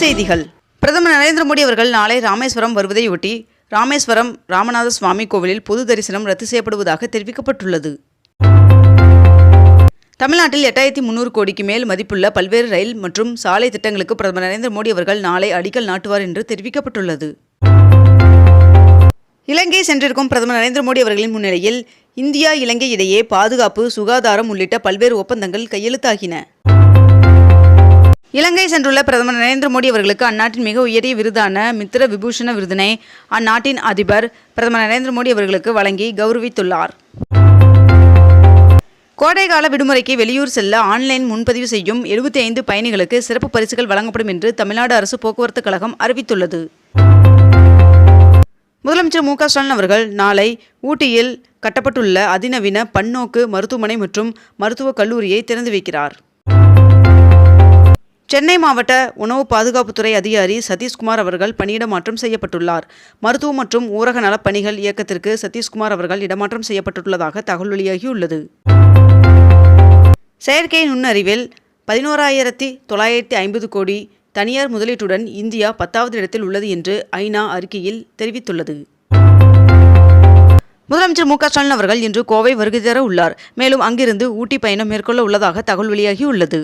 செய்திகள். பிரதமர் நரேந்திர மோடி அவர்கள் நாளை ராமேஸ்வரம் வருவதையொட்டி ராமேஸ்வரம் ராமநாத சுவாமி கோவிலில் பொது தரிசனம் ரத்து செய்யப்படுவதாக தெரிவிக்கப்பட்டுள்ளது. தமிழ்நாட்டில் எட்டாயிரத்தி முன்னூறு கோடிக்கு மேல் மதிப்புள்ள பல்வேறு ரயில் மற்றும் சாலை திட்டங்களுக்கு பிரதமர் நரேந்திர மோடி அவர்கள் நாளை அடிக்கல் நாட்டுவார் என்று தெரிவிக்கப்பட்டுள்ளது. இலங்கை சென்றிருக்கும் பிரதமர் நரேந்திர மோடி அவர்களின் முன்னிலையில் இந்தியா இலங்கை இடையே பாதுகாப்பு சுகாதாரம் உள்ளிட்ட பல்வேறு ஒப்பந்தங்கள் கையெழுத்தாகின. இலங்கை சென்றுள்ள பிரதமர் நரேந்திர மோடி அவர்களுக்கு அந்நாட்டின் மிக உயரிய விருதான மித்திர விபூஷண விருதினை அந்நாட்டின் அதிபர் பிரதமர் நரேந்திர மோடி அவர்களுக்கு வழங்கி கௌரவித்துள்ளார். கோடைகால விடுமுறைக்கு வெளியூர் செல்ல ஆன்லைன் முன்பதிவு செய்யும் எழுபத்தி ஐந்து பயணிகளுக்கு சிறப்பு பரிசுகள் வழங்கப்படும் என்று தமிழ்நாடு அரசு போக்குவரத்து கழகம் அறிவித்துள்ளது. முதலமைச்சர் மு க ஸ்டாலின் அவர்கள் நாளை ஊட்டியில் கட்டப்பட்டுள்ள அதிநவீன பன்னோக்கு மருத்துவமனை மற்றும் மருத்துவக் கல்லூரியை திறந்து வைக்கிறார். சென்னை மாவட்ட உணவு பாதுகாப்புத்துறை அதிகாரி சதீஷ்குமார் அவர்கள் பணியிட மாற்றம் செய்யப்பட்டுள்ளார். மருத்துவ மற்றும் ஊரக நலப் பணிகள் இயக்கத்திற்கு சதீஷ்குமார் அவர்கள் இடமாற்றம் செய்யப்பட்டுள்ளதாக தகவல் வெளியாகியுள்ளது. செயற்கை நுண்ணறிவில் பதினோராயிரத்தி தொள்ளாயிரத்தி ஐம்பது கோடி தனியார் முதலீட்டுடன் இந்தியா பத்தாவது இடத்தில் உள்ளது என்று ஐநா அறிக்கையில் தெரிவித்துள்ளது. முதலமைச்சர் மு க ஸ்டாலின் அவர்கள் இன்று கோவை வருகை தர உள்ளார். மேலும் அங்கிருந்து ஊட்டி பயணம் மேற்கொள்ள உள்ளதாக தகவல் வெளியாகியுள்ளது.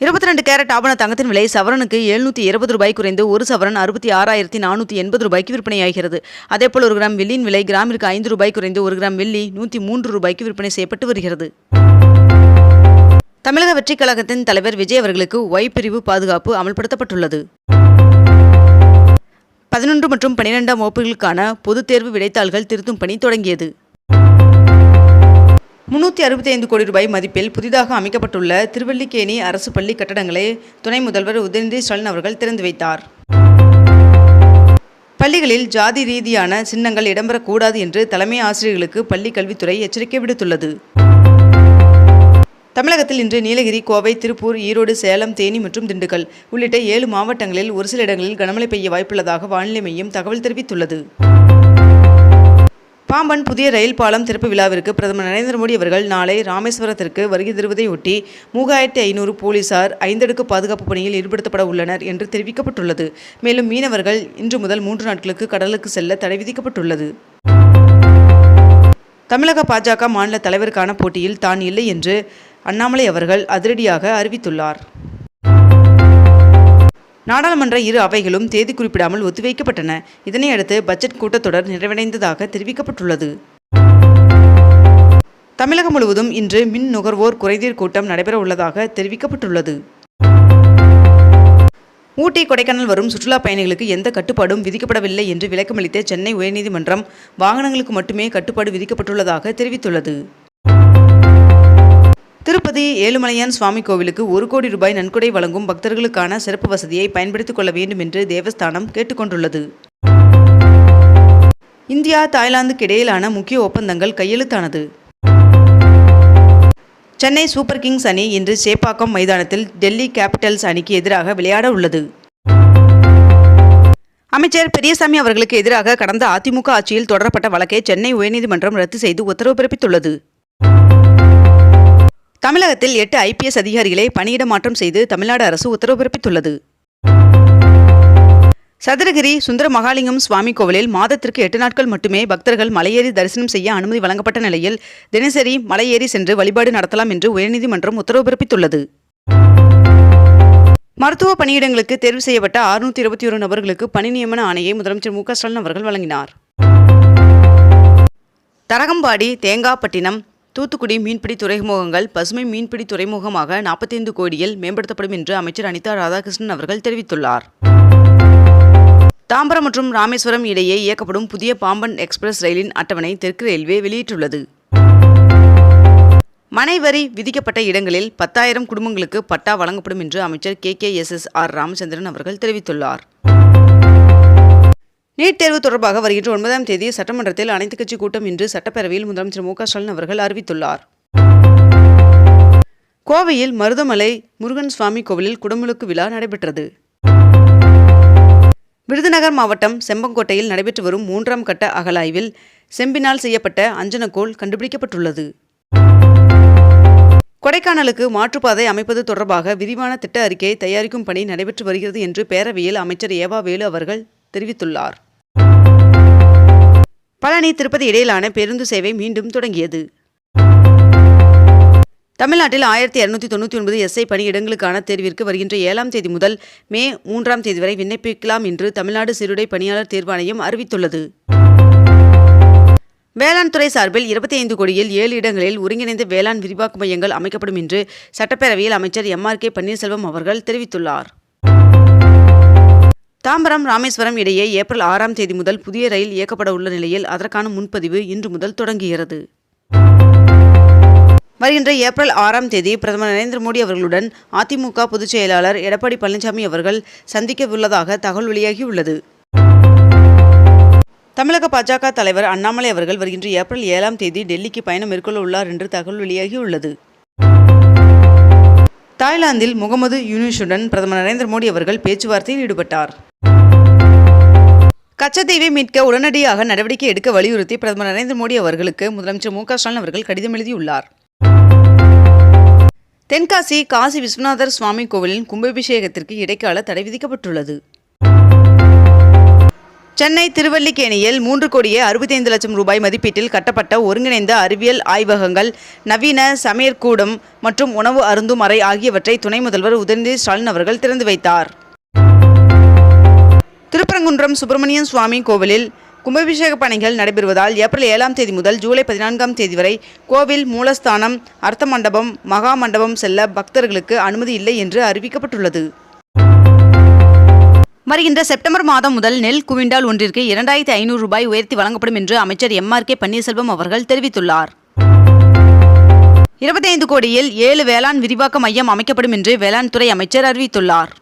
இருபத்தி ரெண்டு கேரட் ஆபண தங்கத்தின் விலை சவரனுக்கு எழுநூற்றி இருபது ரூபாய் குறைந்து ஒரு சவரன் அறுபத்தி ஆறாயிரத்தி நானூற்றி எண்பது ரூபாய்க்கு விற்பனையாகிறது. அதேபோல் ஒரு கிராம் வெள்ளியின் விலை கிராமிற்கு ஐந்து ரூபாய் குறைந்து ஒரு கிராம் வெள்ளி நூற்றி மூன்று ரூபாய்க்கு விற்பனை செய்யப்பட்டு வருகிறது. தமிழக வெற்றிக் கழகத்தின் தலைவர் விஜய் அவர்களுக்கு ஒய் பிரிவு பாதுகாப்பு அமல்படுத்தப்பட்டுள்ளது. பதினொன்று மற்றும் பனிரெண்டாம் வகுப்புகளுக்கான பொதுத் தேர்வு விடைத்தாள்கள் திருத்தும் பணி தொடங்கியது. முன்னூற்றி அறுபத்தி ஐந்து கோடி ரூபாய் மதிப்பில் புதிதாக அமைக்கப்பட்டுள்ள திருவல்லிக்கேணி அரசு பள்ளி கட்டடங்களை துணை முதல்வர் உதயநிதி ஸ்டாலின் அவர்கள் திறந்து வைத்தார். பள்ளிகளில் ஜாதி ரீதியான சின்னங்கள் இடம்பெறக்கூடாது என்று தலைமை ஆசிரியர்களுக்கு பள்ளி கல்வித்துறை எச்சரிக்கை விடுத்துள்ளது. தமிழகத்தில் இன்று நீலகிரி கோவை திருப்பூர் ஈரோடு சேலம் தேனி மற்றும் திண்டுக்கல் உள்ளிட்ட ஏழு மாவட்டங்களில் ஒரு சில இடங்களில் கனமழை பெய்ய வாய்ப்புள்ளதாக வானிலை மையம் தகவல் தெரிவித்துள்ளது. பாம்பன் புதிய ரயில் பாலம் திறப்பு விழாவிற்கு பிரதமர் நரேந்திர மோடி அவர்கள் நாளை ராமேஸ்வரத்திற்கு வருகை தருவதையொட்டி மூவாயிரத்தி ஐநூறு போலீசார் ஐந்தடுக்கு பாதுகாப்பு பணியில் ஈடுபடுத்தப்பட உள்ளனர் என்று தெரிவிக்கப்பட்டுள்ளது. மேலும் மீனவர்கள் இன்று முதல் மூன்று நாட்களுக்கு கடலுக்கு செல்ல தடை விதிக்கப்பட்டுள்ளது. தமிழக பாஜக மாநில தலைவருக்கான போட்டியில் தான் இல்லை என்று அண்ணாமலை அவர்கள் அதிரடியாக அறிவித்துள்ளார். நாடாளுமன்ற இரு அவைகளும் தேதி குறிப்பிடாமல் ஒத்திவைக்கப்பட்டன. இதனையடுத்து பட்ஜெட் கூட்டத்தொடர் நிறைவடைந்ததாக தெரிவிக்கப்பட்டுள்ளது. தமிழகம் முழுவதும் இன்று மின் நுகர்வோர் குறைதீர் கூட்டம் நடைபெற உள்ளதாக தெரிவிக்கப்பட்டுள்ளது. ஊட்டி கொடைக்கானல் வரும் சுற்றுலா பயணிகளுக்கு எந்த கட்டுப்பாடும் விதிக்கப்படவில்லை என்று விளக்கமளித்த சென்னை உயர்நீதிமன்றம் வாகனங்களுக்கு மட்டுமே கட்டுப்பாடு விதிக்கப்பட்டுள்ளதாக தெரிவித்துள்ளது. திருப்பதி ஏழுமலையான் சுவாமி கோவிலுக்கு ஒரு கோடி ரூபாய் நன்கொடை வழங்கும் பக்தர்களுக்கான சிறப்பு வசதியை பயன்படுத்திக் கொள்ள வேண்டும் என்று தேவஸ்தானம் கேட்டுக்கொண்டுள்ளது. இந்தியா தாய்லாந்துக்கு இடையிலான முக்கிய ஒப்பந்தங்கள் கையெழுத்தானது. சென்னை சூப்பர் கிங்ஸ் அணி இன்று சேப்பாக்கம் மைதானத்தில் டெல்லி கேபிட்டல்ஸ் அணிக்கு எதிராக விளையாட உள்ளது. அமைச்சர் பெரியசாமி அவர்களுக்கு எதிராக கடந்த அதிமுக ஆட்சியில் தொடரப்பட்ட வழக்கை சென்னை உயர்நீதிமன்றம் ரத்து செய்து உத்தரவு பிறப்பித்துள்ளது. தமிழகத்தில் எட்டு ஐபிஎஸ் அதிகாரிகளை பணியிட மாற்றம் செய்து தமிழ்நாடு அரசு உத்தரவு பிறப்பித்துள்ளது. சதுரகிரி சுந்தர மகாலிங்கம் சுவாமி கோவிலில் மாதத்திற்கு எட்டு நாட்கள் மட்டுமே பக்தர்கள் மலையேறி தரிசனம் செய்ய அனுமதி வழங்கப்பட்ட நிலையில் தினசரி மலையேறி சென்று வழிபாடு நடத்தலாம் என்று உயர்நீதிமன்றம் உத்தரவு பிறப்பித்துள்ளது. மருத்துவ பணியிடங்களுக்கு தேர்வு செய்யப்பட்ட அறுநூத்தி இருபத்தி ஒரு நபர்களுக்கு பணி நியமன ஆணையை முதலமைச்சர் மு க ஸ்டாலின் அவர்கள் வழங்கினார். தரகம்பாடி தேங்காப்பட்டினம் தூத்துக்குடி மீன்பிடி துறைமுகங்கள் பசுமை மீன்பிடி துறைமுகமாக நாற்பத்தைந்து கோடியில் மேம்படுத்தப்படும் என்று அமைச்சர் அனிதா ராதாகிருஷ்ணன் அவர்கள் தெரிவித்துள்ளார். தாம்பரம் மற்றும் ராமேஸ்வரம் இடையே இயக்கப்படும் புதிய பாம்பன் எக்ஸ்பிரஸ் ரயிலின் அட்டவணை தெற்கு ரயில்வே வெளியிட்டுள்ளது. மனை வரி விதிக்கப்பட்ட இடங்களில் பத்தாயிரம் குடும்பங்களுக்கு பட்டா வழங்கப்படும் என்று அமைச்சர் K K S S R Ramachandran அவர்கள் தெரிவித்துள்ளார். நீட் தேர்வு தொடர்பாக வருகின்ற ஒன்பதாம் தேதி சட்டமன்றத்தில் அனைத்துக் கட்சி கூட்டம் இன்று சட்டப்பேரவையில் முதலமைச்சர் மு ஸ்டாலின் அவர்கள் அறிவித்துள்ளார். கோவையில் மருதமலை முருகன் சுவாமி கோவிலில் குடமுழுக்கு விழா நடைபெற்றது. விருதுநகர் மாவட்டம் செம்பங்கோட்டையில் நடைபெற்று வரும் மூன்றாம் கட்ட அகலாய்வில் செம்பினால் செய்யப்பட்ட அஞ்சனக்கோள் கண்டுபிடிக்கப்பட்டுள்ளது. கொடைக்கானலுக்கு மாற்றுப்பாதை அமைப்பது தொடர்பாக விரிவான திட்ட அறிக்கையை தயாரிக்கும் பணி நடைபெற்று வருகிறது என்று பேரவையில் அமைச்சர் ஏவா வேலு அவர்கள் தெரிவித்துள்ளார். பழனி திருப்பதி இடையிலான பேருந்து சேவை மீண்டும் தொடங்கியது. தமிழ்நாட்டில் ஆயிரத்தி இரநூத்தி தொண்ணூற்றி ஒன்பது எஸ்ஐ பணியிடங்களுக்கான தேர்விற்கு வருகின்ற ஏழாம் தேதி முதல் மே மூன்றாம் தேதி வரை விண்ணப்பிக்கலாம் என்று தமிழ்நாடு சீருடை பணியாளர் தேர்வாணையம் அறிவித்துள்ளது. வேளாண் துறை சார்பில் இருபத்தி ஐந்து கோடியில் ஏழு இடங்களில் ஒருங்கிணைந்த வேளாண் விரிவாக்க மையங்கள் அமைக்கப்படும் என்று சட்டப்பேரவையில் அமைச்சர் எம் ஆர் கே பன்னீர்செல்வம் அவர்கள் தெரிவித்துள்ளார். தாம்பரம் ராமேஸ்வரம் இடையே ஏப்ரல் ஆறாம் தேதி முதல் புதிய ரயில் இயக்கப்பட உள்ள நிலையில் அதற்கான முன்பதிவு இன்று முதல் தொடங்குகிறது. வருகின்ற ஏப்ரல் ஆறாம் தேதி பிரதமர் நரேந்திர மோடி அவர்களுடன் அதிமுக பொதுச் செயலாளர் எடப்பாடி பழனிசாமி அவர்கள் சந்திக்க உள்ளதாக தகவல் வெளியாகியுள்ளது. தமிழக பாஜக தலைவர் அண்ணாமலை அவர்கள் வருகின்ற ஏப்ரல் ஏழாம் தேதி டெல்லிக்கு பயணம் மேற்கொள்ள உள்ளார் என்று தகவல் வெளியாகியுள்ளது. தாய்லாந்தில் முகமது யூனிஷுடன் பிரதமர் நரேந்திர மோடி அவர்கள் பேச்சுவார்த்தையில் ஈடுபட்டார். கச்சத்தீவை மீட்க உடனடியாக நடவடிக்கை எடுக்க வலியுறுத்தி பிரதமர் நரேந்திர மோடி அவர்களுக்கு முதலமைச்சர் மு ஸ்டாலின் அவர்கள் கடிதம் எழுதியுள்ளார். தென்காசி காசி விஸ்வநாதர் சுவாமி கோவிலின் கும்பாபிஷேகத்திற்கு இடைக்கால தடை விதிக்கப்பட்டுள்ளது. சென்னை திருவல்லிக்கேணியில் மூன்று கோடியே அறுபத்தைந்து லட்சம் ரூபாய் மதிப்பீட்டில் கட்டப்பட்ட ஒருங்கிணைந்த அறிவியல் ஆய்வகங்கள் நவீன சமையற்கூடம் மற்றும் உணவு அருந்தும் அறை ஆகியவற்றை துணை முதல்வர் உதயநிதி ஸ்டாலின் அவர்கள் திறந்து வைத்தார். திருப்பரங்குன்றம் சுப்பிரமணியன் சுவாமி கோவிலில் கும்பாபிஷேக பணிகள் நடைபெறுவதால் ஏப்ரல் ஏழாம் தேதி முதல் ஜூலை பதினான்காம் தேதி வரை கோவில் மூலஸ்தானம் அர்த்த மண்டபம் மகா மண்டபம் செல்ல பக்தர்களுக்கு அனுமதி இல்லை என்று அறிவிக்கப்பட்டுள்ளது. வருகின்ற செப்டம்பர் மாதம் முதல் நெல் குவிண்டால் ஒன்றிற்கு இரண்டாயிரத்தி ஐநூறு ரூபாய் உயர்த்தி வழங்கப்படும் என்று அமைச்சர் எம் ஆர் கே பன்னீர்செல்வம் அவர்கள் தெரிவித்துள்ளார். இருபத்தைந்து கோடியில் ஏழு வேளாண் விரிவாக்க மையம் அமைக்கப்படும் என்று வேளாண் துறை அமைச்சர் அறிவித்துள்ளார்.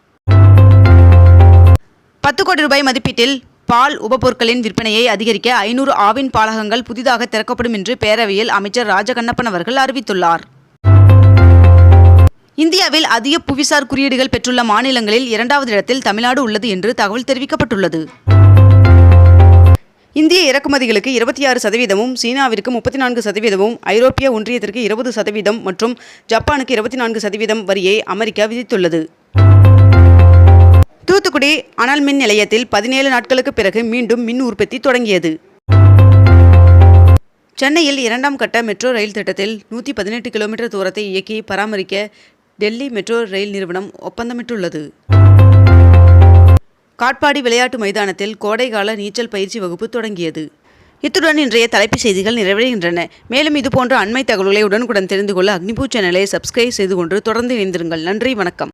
பத்து கோடி ரூபாய் மதிப்பீட்டில் பால் உபப்பொருட்களின் விற்பனையை அதிகரிக்க ஐநூறு ஆவின் பாலகங்கள் புதிதாக திறக்கப்படும் என்று பேரவையில் அமைச்சர் ராஜகண்ணப்பன் அவர்கள் அறிவித்துள்ளார். இந்தியாவில் அதிக புவிசார் குறியீடுகள் பெற்றுள்ள மாநிலங்களில் இரண்டாவது இடத்தில் தமிழ்நாடு உள்ளது என்று தகவல் தெரிவிக்கப்பட்டுள்ளது. இந்திய இறக்குமதிகளுக்கு இருபத்தி ஆறு சதவீதமும் சீனாவிற்கு முப்பத்தி நான்கு சதவீதமும் ஐரோப்பிய ஒன்றியத்திற்கு இருபது சதவீதம் மற்றும் ஜப்பானுக்கு இருபத்தி நான்கு சதவீதம் வரியை அமெரிக்கா விதித்துள்ளது. தூத்துக்குடி அனல் மின் நிலையத்தில் பதினேழு நாட்களுக்கு பிறகு மீண்டும் மின் உற்பத்தி தொடங்கியது. சென்னையில் இரண்டாம் கட்ட மெட்ரோ ரயில் திட்டத்தில் நூற்றி பதினெட்டு கிலோமீட்டர் தூரத்தை இயக்கி பராமரிக்க டெல்லி மெட்ரோ ரயில் நிறுவனம் ஒப்பந்தமிட்டுள்ளது. காட்பாடி விளையாட்டு மைதானத்தில் கோடைகால நீச்சல் பயிற்சி வகுப்பு தொடங்கியது. இத்துடன் இன்றைய தலைப்புச் செய்திகள் நிறைவடைகின்றன. மேலும் இதுபோன்ற அண்மை தகவல்களை உடனுக்குடன் தெரிந்து கொள்ள அக்னிபூ சேனலை சப்ஸ்கிரைப் செய்து கொண்டு தொடர்ந்து இணைந்திருங்கள். நன்றி வணக்கம்.